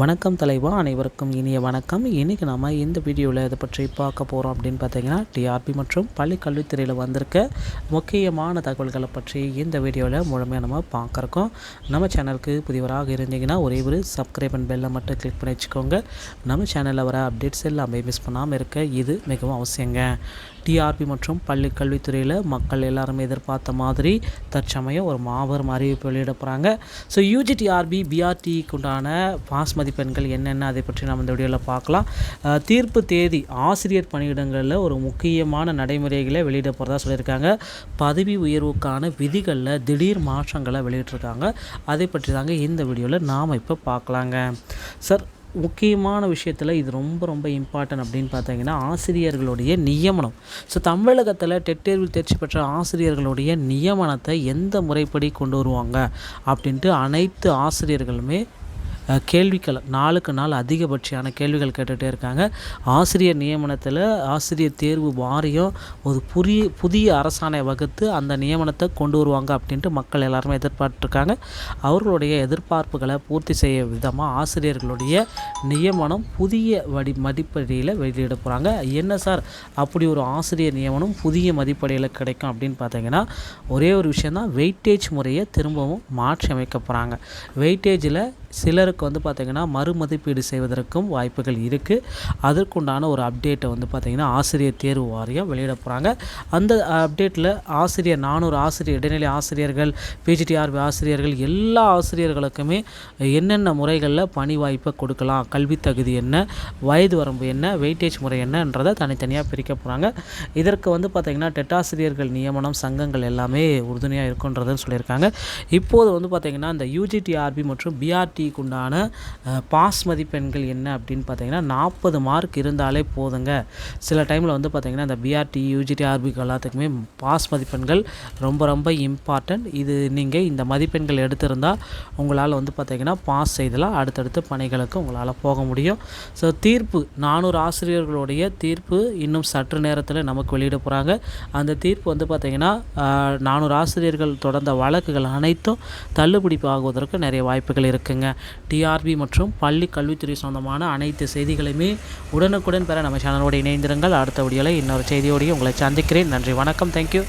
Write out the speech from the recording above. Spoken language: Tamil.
வணக்கம் தலைவா அனைவருக்கும் இனிய வணக்கம். இன்றைக்கி நம்ம இந்த வீடியோவில் இதை பற்றி பார்க்க போகிறோம் அப்படின்னு பார்த்தீங்கன்னா டிஆர்பி மற்றும் பள்ளி கல்வித்துறையில் வந்திருக்க முக்கியமான தகவல்களை பற்றி இந்த வீடியோவில் முழுமையாக நம்ம பார்க்குறோம். நம்ம சேனலுக்கு புதியவராக இருந்தீங்கன்னா ஒரே ஒரு சப்ஸ்கிரைப் அண்ட் பெல்லை மட்டும் கிளிக் பண்ணி வச்சுக்கோங்க. நம்ம சேனலில் வர அப்டேட்ஸ் எல்லாமே மிஸ் பண்ணாமல் இருக்க இது மிகவும் அவசியங்க. டிஆர்பி மற்றும் பள்ளி கல்வித்துறையில் மக்கள் எல்லாருமே எதிர்பார்த்த மாதிரி தற்சமயம் ஒரு மாபெரும் அறிவிப்பு வெளியிட போகிறாங்க ஸோ யூஜிடிஆர்பி பிஆர்டிக்கு உண்டான பாஸ் மதிப்பெண்கள் என்னென்ன அதை பற்றி நம்ம இந்த வீடியோவில் பார்க்கலாம். தீர்ப்பு தேதி ஆசிரியர் பணியிடங்களில் ஒரு முக்கியமான நடைமுறைகளை வெளியிட போகிறதா சொல்லியிருக்காங்க. பதவி உயர்வுக்கான விதிகளில் திடீர் மாற்றங்களை வெளியிட்டிருக்காங்க. அதை பற்றி தாங்க இந்த வீடியோவில் நாம் இப்போ பார்க்கலாங்க. சார் முக்கியமான விஷயத்தில் இது ரொம்ப ரொம்ப இம்பார்ட்டன்ட் அப்படின்னு பார்த்தீங்கன்னா ஆசிரியர்களுடைய நியமனம். ஸோ தமிழகத்தில் டெட் தேர்வில் தேர்ச்சி பெற்ற ஆசிரியர்களுடைய நியமனத்தை எந்த முறைப்படி கொண்டு வருவாங்க? அப்படின்ட்டு அனைத்து ஆசிரியர்களுமே அஹ், கேள்விகள் நாளுக்கு நாள் அதிகபட்சமான கேள்விகள் கேட்டுகிட்டே இருக்காங்க. ஆசிரியர் நியமனத்தில் ஆசிரியர் தேர்வு வாரியம் ஒரு புதிய புதிய அரசாணை வகுத்து அந்த நியமனத்தை கொண்டு வருவாங்க அப்படின்ட்டு மக்கள் எல்லாருமே எதிர்பார்த்துருக்காங்க. அவர்களுடைய எதிர்பார்ப்புகளை பூர்த்தி செய்ய விதமாக ஆசிரியர்களுடைய நியமனம் புதிய வடி மதிப்படியில் வெளியிட போகிறாங்க என்ன சார்? அப்படி ஒரு ஆசிரியர் நியமனம் புதிய மதிப்படியில் கிடைக்கும் அப்படின்னு பார்த்தீங்கன்னா ஒரே ஒரு விஷயந்தான் வெயிட்டேஜ் முறையை திரும்பவும் மாற்றி அமைக்க போகிறாங்க வெயிட்டேஜில் சிலருக்கு வந்து பார்த்திங்கன்னா மறுமதிப்பீடு செய்வதற்கும் வாய்ப்புகள் இருக்குது அதற்குண்டான ஒரு அப்டேட்டை வந்து பார்த்திங்கன்னா ஆசிரியர் தேர்வு வாரியம் வெளியிட போகிறாங்க அந்த அப்டேட்டில் ஆசிரியர் நானூறு ஆசிரியர் இடைநிலை ஆசிரியர்கள் பிஜிடிஆர்பி ஆசிரியர்கள் எல்லா ஆசிரியர்களுக்குமே என்னென்ன முறைகளில் பணி வாய்ப்பை கொடுக்கலாம் கல்வி தகுதி என்ன வயது வரம்பு என்ன வெயிட்டேஜ் முறை என்னன்றதை தனித்தனியாக பிரிக்க போகிறாங்க இதற்கு வந்து பார்த்திங்கன்னா டெட்டாசிரியர்கள் நியமனம் சங்கங்கள் எல்லாமே உறுதுணையாக இருக்குன்றதுன்னு சொல்லியிருக்காங்க. இப்போது வந்து பார்த்திங்கன்னா இந்த யூஜிடிஆர்பி மற்றும் பிஆர்டி போட்டிக்கு உண்டான பாஸ் மதிப்பெண்கள் என்ன அப்படின்னு பார்த்தீங்கன்னா நாற்பது மார்க் இருந்தாலே போதுங்க. சில டைமில் வந்து பார்த்திங்கன்னா இந்த பிஆர்டி யூஜிடிஆர்பிக்கு எல்லாத்துக்குமே பாஸ் மதிப்பெண்கள் ரொம்ப ரொம்ப இம்பார்ட்டன்ட் இது நீங்கள் இந்த மதிப்பெண்கள் எடுத்திருந்தால் உங்களால் வந்து பார்த்திங்கன்னா பாஸ் செய்தலாம் அடுத்தடுத்த பணிகளுக்கு உங்களால் போக முடியும். ஸோ தீர்ப்பு நானூறு ஆசிரியர்களுடைய தீர்ப்பு இன்னும் சற்று நேரத்தில் நமக்கு வெளியிட போகிறாங்க அந்த தீர்ப்பு வந்து பார்த்திங்கன்னா நானூறு ஆசிரியர்கள் தொடர்ந்த வழக்குகள் அனைத்தும் தள்ளுபடி ஆகுவதற்கு நிறைய வாய்ப்புகள் இருக்குங்க. டிஆர்பி மற்றும் பள்ளி கல்வித்துறை சொந்தமான அனைத்து செய்திகளையுமே உடனுக்குடன் பெற நம்ம சேனலோடு இணைந்திருங்கள். அடுத்த வீடியோவில் இன்னொரு செய்தியோடையும் உங்களை சந்திக்கிறேன். நன்றி வணக்கம். தேங்க்யூ